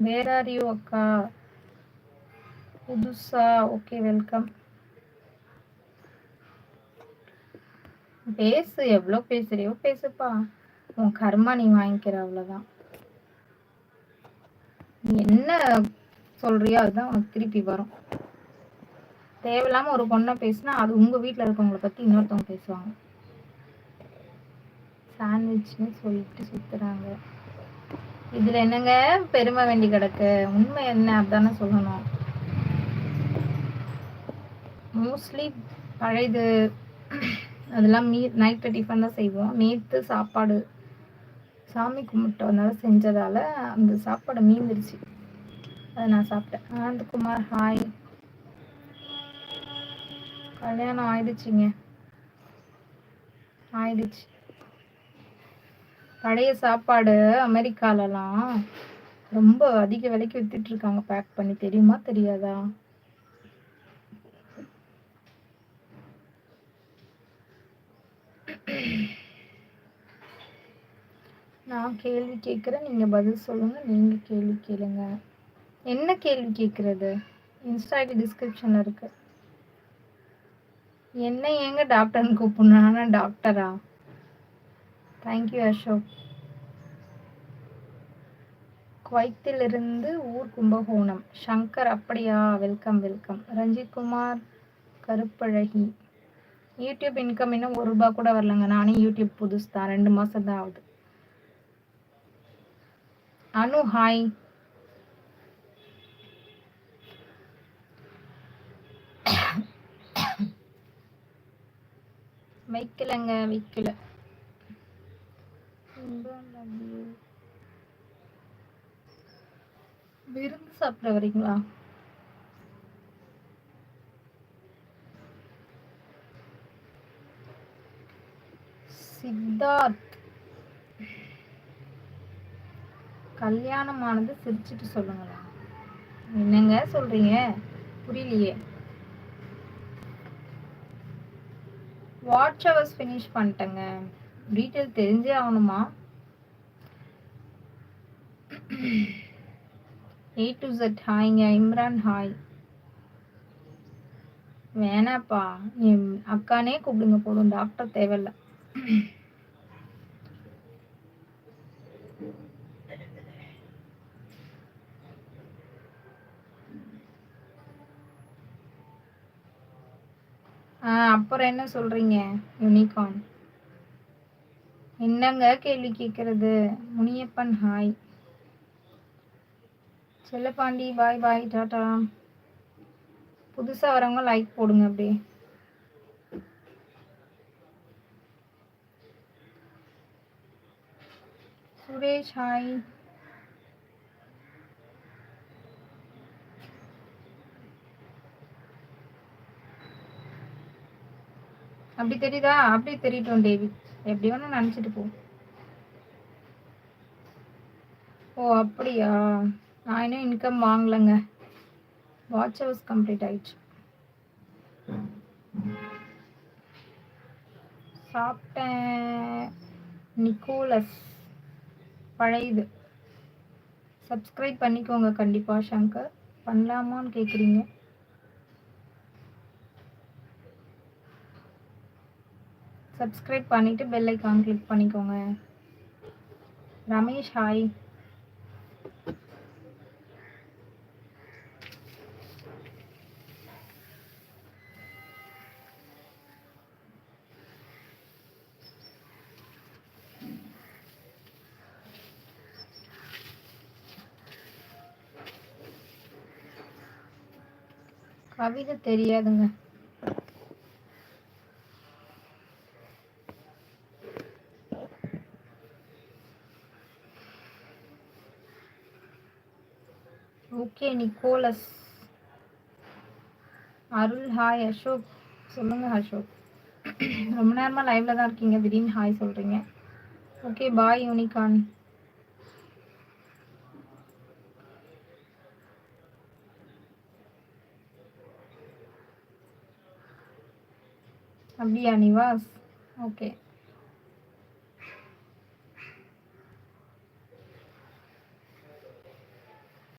Where are you அக்கா? புதுசா? Okay welcome பேசு எவ்வளோ பேசுறியோ பேசுப்பா. உன் கர்மா நீ வாங்கிக்கிற அவ்வளோதான் நீ என்ன சொல்றியோ அதுதான் உனக்கு திருப்பி வரும். தேவையில்லாம ஒரு பொண்ணை பேசினா அது உங்க வீட்டில் இருக்கவங்கள பத்தி இன்னொருத்தவங்க பேசுவாங்க. சாண்ட்விச்னு சொல்லிட்டு சுத்துறாங்க. இதுல என்னங்க? பெருமை வேண்டி கிடக்கு. உண்மை என்ன அதானே சொல்லணும். மோஸ்ட்லி பழையது அதெல்லாம் மீ நைட்டு டிஃபன் தான் செய்வோம். நேற்று சாப்பாடு சாமி கும்பிட்டு வந்தால செஞ்சதால அந்த சாப்பாடு மீந்துருச்சு. அதை நான் சாப்பிட்டேன். ஆனந்தகுமார் ஹாய் கல்யாணம் ஆயிடுச்சுங்க. ஆயிடுச்சு. பழைய சாப்பாடு அமெரிக்காலலாம் ரொம்ப அதிக விலைக்கு வித்துட்டு இருக்காங்க பேக் பண்ணி தெரியுமா? தெரியாதா? நான் கேள்வி கேட்குறேன். நீங்கள் பதில் சொல்லுங்கள் நீங்கள் கேள்வி கேளுங்க. என்ன கேள்வி கேட்குறது? இன்ஸ்டாக்கு ஐடி டிஸ்கிரிப்ஷனில் என்ன ஏங்க டாக்டர்னு கூப்பிடணும்? டாக்டரா தேங்க்யூ அசோக் குவைத்திலிருந்து ஊர் கும்பகோணம். சங்கர் அப்படியா? Welcome welcome Ranjith Kumar Karuppazhagi. YouTube income இன்னும் ஒரு ரூபா கூட வரலங்க. நானே யூடியூப் புதுசு தான். ரெண்டு மாதம் தான் ஆகுது. அனு ஹாய் வைக்கலங்க வைக்கல விருந்து சாப்பிட வரீங்களா? சித்தார்த். கல்யாணமானது சிரிச்சிட்டு சொல்லுங்களா என்னங்க சொல்றீங்க? புரியலையே. வாட்ச் ஹவர்ஸ் ஃபினிஷ் பண்ணிட்டேங்க. டீட்டெயில் தெரிஞ்சே ஆகணுமா? ஏ டு ஜெட் ஹாய்ங்க இம்ரான் ஹாய் வேணாப்பா. நீ அக்கானே கூப்பிடுங்க. போதும். டாக்டர் தேவையில்ல. அப்புறம் என்ன சொல்றீங்க? யூனிகார்ன் என்னங்க கேள்வி கேட்கறது Muniyappan hi Sellapandi bye bye tata புதுசாக வரவங்க லைக் போடுங்க அப்படியே. சுரேஷ் ஹாய் அப்படி தெரியுதா? அப்படி தெரியட்டும் டேவி எப்படி வேணா நினச்சிட்டு போ. ஓ அப்படியா? நான் இன்னும் இன்கம் வாங்கலைங்க. வாட்ச் ஹவுஸ் கம்ப்ளீட் ஆயிடுச்சு. சாப்பிட்டேன். நிக்கோலஸ். பழையது. சப்ஸ்கிரைப் பண்ணிக்கோங்க கண்டிப்பாக சங்கர். பண்ணலாமான்னு கேட்குறீங்க சப்ஸ்கிரைப் பண்ணிவிட்டு பெல் ஐக்கான் கிளிக் பண்ணிக்கோங்க. ரமேஷ் ஹாய் கவிதை தெரியாதுங்க. Okay Nicholas. Arul hi Ashok. சொல்லுங்க அசோக். ரொம்ப நேரமாக லைவ்ல தான் இருக்கீங்க. திடீர்னு ஹாய் சொல்றீங்க. ஓகே பாய் யூனிகான் அப்படியா நிவாஸ் ஓகே